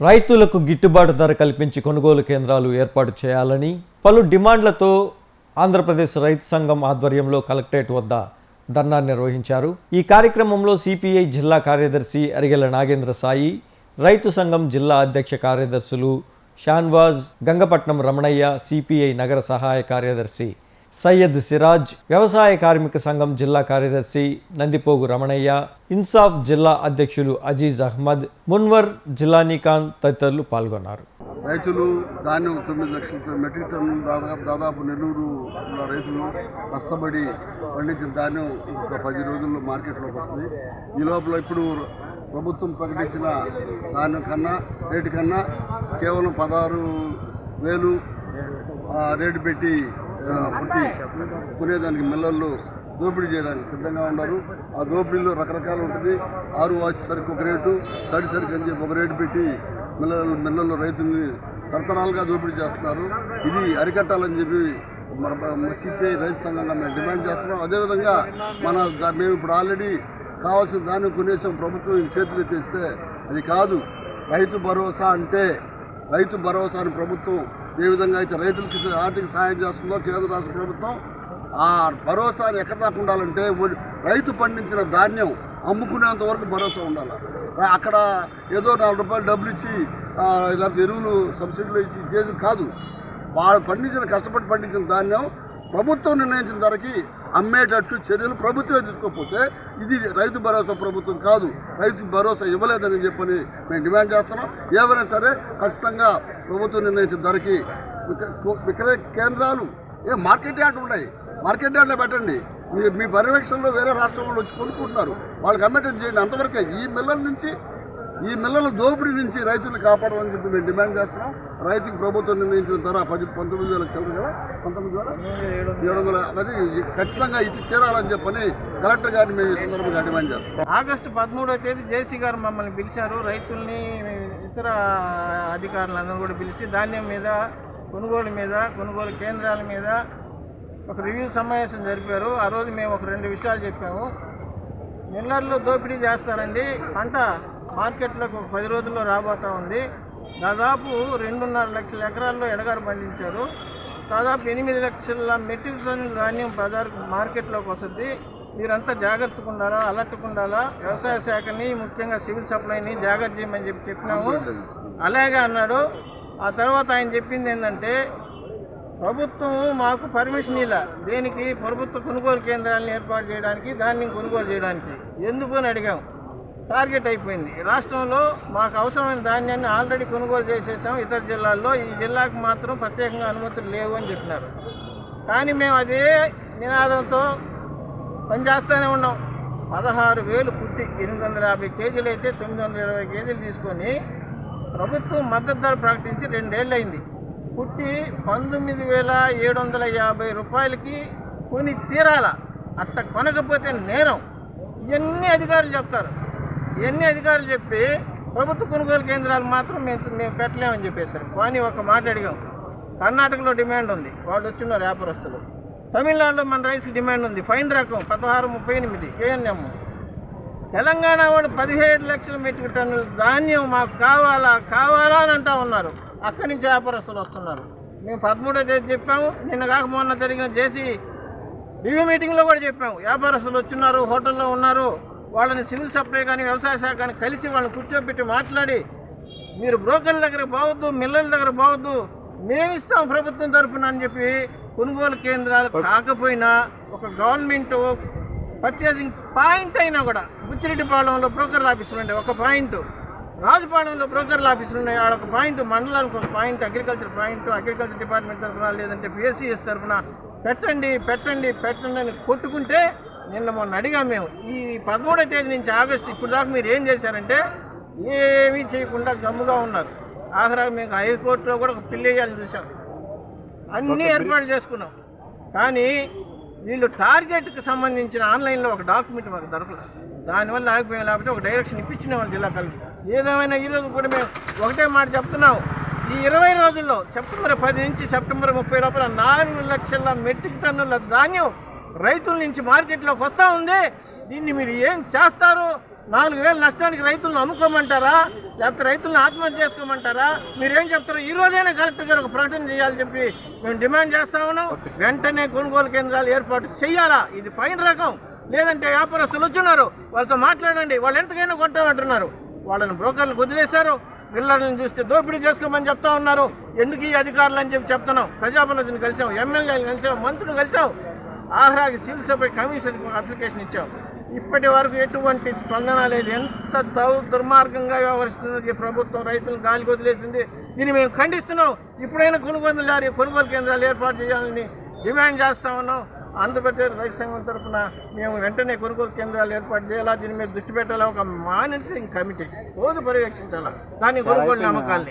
రైతులకు గిట్టుబాటు ధర కల్పించి కొనుగోలు కేంద్రాలు ఏర్పాటు చేయాలని పలు డిమాండ్లతో ఆంధ్రప్రదేశ్ రైతు సంఘం ఆధ్వర్యంలో కలెక్టరేట్ వద్ద ధర్నా నిర్వహించారు. ఈ కార్యక్రమంలో సిపిఐ జిల్లా కార్యదర్శి అరిగెల నాగేంద్ర సాయి రైతు సంఘం జిల్లా అధ్యక్ష కార్యదర్శులు షాన్వాజ్ గంగపట్నం రమణయ్య సిపిఐ నగర సహాయ కార్యదర్శి సయ్యద్ సిరాజ్ వ్యవసాయ కార్మిక సంఘం జిల్లా కార్యదర్శి నందిపోగు రమణయ్య ఇన్సాఫ్ జిల్లా అధ్యక్షులు అజీజ్ అహ్మద్ మున్వర్ జిల్లానీఖాన్ తదితరులు పాల్గొన్నారు. రైతులు ధాన్యం తొమ్మిది లక్షల మెట్రిక్ టన్నులు దాదాపు దాదాపు నెల్లూరు రైతులు కష్టపడి పండించిన ధాన్యం ఒక పది రోజుల్లో మార్కెట్లోకి వస్తుంది. ఈ లోపల ఇప్పుడు ప్రభుత్వం ప్రకటించిన ధాన్యం కన్నా రేటు కన్నా కేవలం పదహారు వేలు ఆ, రేటు పెట్టి పుట్టి కొనేదానికి మిల్లల్లో దోపిడీ చేయడానికి సిద్ధంగా ఉన్నారు. ఆ దోపిడీలో రకరకాలు ఉంటుంది. ఆరు వాసి సరుకు ఒక రేటు తడి సరుకు అని చెప్పి ఒక రేటు పెట్టి మిల్లలు మిల్లర్లు రైతుల్ని తరతరాలుగా దోపిడీ చేస్తున్నారు. ఇది అరికట్టాలని చెప్పి మన సిపిఐ రైతు సంఘంగా మేము డిమాండ్ చేస్తున్నాం. అదేవిధంగా మన దా- మేము ఇప్పుడు ఆల్రెడీ కావాల్సిన దాన్ని కొనేసాం. ప్రభుత్వం చేతులు తెస్తే అది కాదు. రైతు భరోసా అంటే రైతు భరోసాని ప్రభుత్వం ఏ విధంగా అయితే రైతులకి ఆర్థిక సహాయం చేస్తుందో కేంద్ర రాష్ట్ర ప్రభుత్వం ఆ భరోసాని ఎక్కడ దాకా ఉండాలంటే రైతు పండించిన ధాన్యం అమ్ముకునేంత వరకు భరోసా ఉండాలి. అక్కడ ఏదో నాలుగు రూపాయలు డబ్బులు ఇచ్చి లేకపోతే ఎరువులు సబ్సిడీలు ఇచ్చి చేసి కాదు. వాళ్ళు పండించిన కష్టపడి పండించిన ధాన్యం ప్రభుత్వం నిర్ణయించిన ధరకి అమ్మేటట్టు చర్యలు ప్రభుత్వమే తీసుకోకపోతే ఇది రైతు భరోసా ప్రభుత్వం కాదు. రైతు భరోసా ఇవ్వలేదని చెప్పని మేము డిమాండ్ చేస్తున్నాం. ఏవైనా సరే ఖచ్చితంగా ప్రభుత్వం నిర్ణయించిన ధరకి విక్రయ కేంద్రాలు ఏ మార్కెట్ యార్డ్ ఉన్నాయి. మార్కెట్ యార్డ్లో పెట్టండి. మీ మీ పర్యవేక్షణలో వేరే రాష్ట్రం వాళ్ళు వచ్చి కొనుక్కుంటున్నారు. వాళ్ళకి అమ్మేటట్టు చేయండి. అంతవరకే ఈ మిల్లల నుంచి ఈ మిల్లల దోపిడీ నుంచి రైతులు కాపాడాలని చెప్పి మేము డిమాండ్ చేస్తున్నాం. రైతుకి ప్రభుత్వం నిర్ణయించిన ధర పది పంతొమ్మిది వేల చిల్లర కదా? పంతొమ్మిది వేల? ఏడు వందల అది ఖచ్చితంగా ఇచ్చి తీరాలని చెప్పని కలెక్టర్ గారిని మేము ఈ సందర్భంగా డిమాండ్ చేస్తాం ఆగస్టు పదమూడవ తేదీ జేసీ గారు మమ్మల్ని పిలిచారు. రైతుల్ని ఇతర అధికారులందరూ కూడా పిలిచి ధాన్యం మీద కొనుగోలు మీద కొనుగోలు కేంద్రాల మీద ఒక రివ్యూ సమావేశం జరిపారు. ఆ రోజు మేము ఒక రెండు విషయాలు చెప్పాము. మిల్లర్లు దోపిడీ చేస్తారండి. పంట మార్కెట్లోకి పది రోజుల్లో రాబోతా ఉంది. దాదాపు రెండున్నర లక్షల ఎకరాల్లో ఎడగారు పండించారు. దాదాపు ఎనిమిది లక్షల మెట్రిక్ టన్ ధాన్యం ప్రజలకు మార్కెట్లోకి వస్తుంది. మీరంతా జాగ్రత్తగా ఉండాలా అలర్ట్గా ఉండాలా? వ్యవసాయ శాఖని ముఖ్యంగా సివిల్ సప్లైని జాగ్రత్త చేయమని చెప్పి చెప్పినాము. అలాగే అన్నాడు. ఆ తర్వాత ఆయన చెప్పింది ఏంటంటే ప్రభుత్వం మాకు పర్మిషన్ ఇలా దేనికి? ప్రభుత్వ కొనుగోలు కేంద్రాలను ఏర్పాటు చేయడానికి ధాన్యం కొనుగోలు చేయడానికి. ఎందుకు అని అడిగాం. టార్గెట్ అయిపోయింది. రాష్ట్రంలో మాకు అవసరమైన ధాన్యాన్ని ఆల్రెడీ కొనుగోలు చేసేసాం. ఇతర జిల్లాల్లో ఈ జిల్లాకు మాత్రం ప్రత్యేకంగా అనుమతులు లేవు అని చెప్పినారు. కానీ మేము అదే నినాదంతో పనిచేస్తూనే ఉన్నాం. పదహారు వేలు పుట్టి ఎనిమిది వందల యాభై కేజీలు అయితే తొమ్మిది వందల ఇరవై కేజీలు తీసుకొని ప్రభుత్వం మద్దతు ధర ప్రకటించి రెండేళ్ళు అయింది. పుట్టి పంతొమ్మిది వేల ఏడు వందల యాభై రూపాయలకి కొని తీరాల. అట్ట కొనకపోతే నేరం. ఇవన్నీ అధికారులు చెప్తారు. ఇవన్నీ అధికారులు చెప్పి ప్రభుత్వ కొనుగోలు కేంద్రాలు మాత్రం మేము మేము పెట్టలేమని చెప్పేశారు కానీ ఒక మాట అడిగాం. కర్ణాటకలో డిమాండ్ ఉంది. వాళ్ళు వచ్చిన వ్యాపారస్తులు. తమిళనాడులో మన రైస్కి డిమాండ్ ఉంది. ఫైన్ రకం పదహారు ముప్పై ఎనిమిది కేఎన్ఎం తెలంగాణ వాళ్ళు పదిహేడు లక్షల మెట్రిక్ టన్నుల ధాన్యం మాకు కావాలా కావాలా అని అంటా ఉన్నారు. అక్కడి నుంచి వ్యాపారస్తులు వస్తున్నారు. మేము పదమూడో తేదీ చెప్పాము. నిన్న కాక మొన్న జరిగిన జేసీ రివ్యూ మీటింగ్లో కూడా చెప్పాము. వ్యాపారస్తులు వచ్చిన్నారు హోటల్లో ఉన్నారు. వాళ్ళని సివిల్ సప్లై కానీ వ్యవసాయ శాఖ కానీ కలిసి వాళ్ళని కూర్చోబెట్టి మాట్లాడి మీరు బ్రోకర్ల దగ్గర బావద్దు మిల్లల దగ్గర బావద్దు మేము ఇస్తాం ప్రభుత్వం తరపున అని చెప్పి కొనుగోలు కేంద్రాలు కాకపోయినా ఒక గవర్నమెంట్ పర్చేసింగ్ పాయింట్ అయినా కూడా బుచ్చిరెడ్డిపాళెంలో బ్రోకర్ల ఆఫీసులు ఉండే ఒక పాయింట్ రాజుపాలెంలో బ్రోకర్ల ఆఫీసులు ఉన్నాయి. ఆడ ఒక పాయింట్ మండలానికి ఒక point agriculture point agriculture department తరఫున లేదంటే పిఎస్సిఎస్ తరఫున పెట్టండి పెట్టండి పెట్టండి అని కొట్టుకుంటే నిన్న మొన్న అడిగాం మేము ఈ పదమూడో తేదీ నుంచి ఆగస్టు ఇప్పుడు దాకా మీరు ఏం చేశారంటే ఏమీ చేయకుండా గమ్ముగా ఉన్నారు. ఆఖరా మేము హైకోర్టులో కూడా ఒక పిల్లి వేయాలని చూసాం. అన్నీ ఏర్పాటు చేసుకున్నాం. కానీ వీళ్ళు టార్గెట్కి సంబంధించిన ఆన్లైన్లో ఒక డాక్యుమెంట్ మాకు దొరకలేదు దానివల్ల ఆగిపోయాం. లేకపోతే ఒక డైరెక్షన్ ఇప్పించిన వాళ్ళు జిల్లా కలిసి ఏదేమైనా ఈరోజు కూడా మేము ఒకటే మాట చెప్తున్నాం. ఈ ఇరవై రోజుల్లో సెప్టెంబర్ పది నుంచి సెప్టెంబర్ ముప్పై లోపల నాలుగు లక్షల మెట్రిక్ టన్నుల ధాన్యం రైతుల నుంచి మార్కెట్లోకి వస్తూ ఉంది. దీన్ని మీరు ఏం చేస్తారు? నాలుగు వేల నష్టానికి రైతులను అమ్ముకోమంటారా? లేకపోతే రైతులను ఆత్మహత్య చేసుకోమంటారా? మీరేం చెప్తారు? ఈ రోజైనా కలెక్టర్ గారు ఒక ప్రకటన చేయాలని చెప్పి మేము డిమాండ్ చేస్తా ఉన్నాం. వెంటనే కొనుగోలు కేంద్రాలు ఏర్పాటు చేయాలా? ఇది ఫైన్ రకం. లేదంటే వ్యాపారస్తులు వచ్చున్నారు. వాళ్ళతో మాట్లాడండి. వాళ్ళు ఎంతకైనా కొట్టామంటున్నారు. వాళ్ళని బ్రోకర్లు వదిలేశారు. పిల్లల్ని చూస్తే దోపిడీ చేసుకోమని చెప్తా ఉన్నారు. ఎందుకు ఈ అధికారులు అని చెప్పి చెప్తున్నాం. ప్రజాప్రతినిధిని కలిసాం. ఎమ్మెల్యేలు కలిసాం. మంత్రులు కలిసాం. ఆహ్రాకి సిల్సపై కమిషన్కి ఒక అప్లికేషన్ ఇచ్చాం. ఇప్పటి వరకు ఎటువంటి స్పందన లేదు. ఎంత దౌ దుర్మార్గంగా వ్యవహరిస్తున్నది ప్రభుత్వం. రైతులను గాలికి వదిలేసింది దీన్ని మేము ఖండిస్తున్నాం. ఇప్పుడైనా కొనుగోలు కొనుగోలు కేంద్రాలు ఏర్పాటు చేయాలని డిమాండ్ చేస్తా ఉన్నాం. ఆంధ్రప్రదేశ్ రైతు సంఘం తరఫున మేము వెంటనే కొనుగోలు కేంద్రాలు ఏర్పాటు చేయాలా? దీని మీద దృష్టి పెట్టాలా? ఒక మానిటరింగ్ కమిటీ రోజు పర్యవేక్షించాలా? దాని కొనుగోలు నమ్మకాల్ని.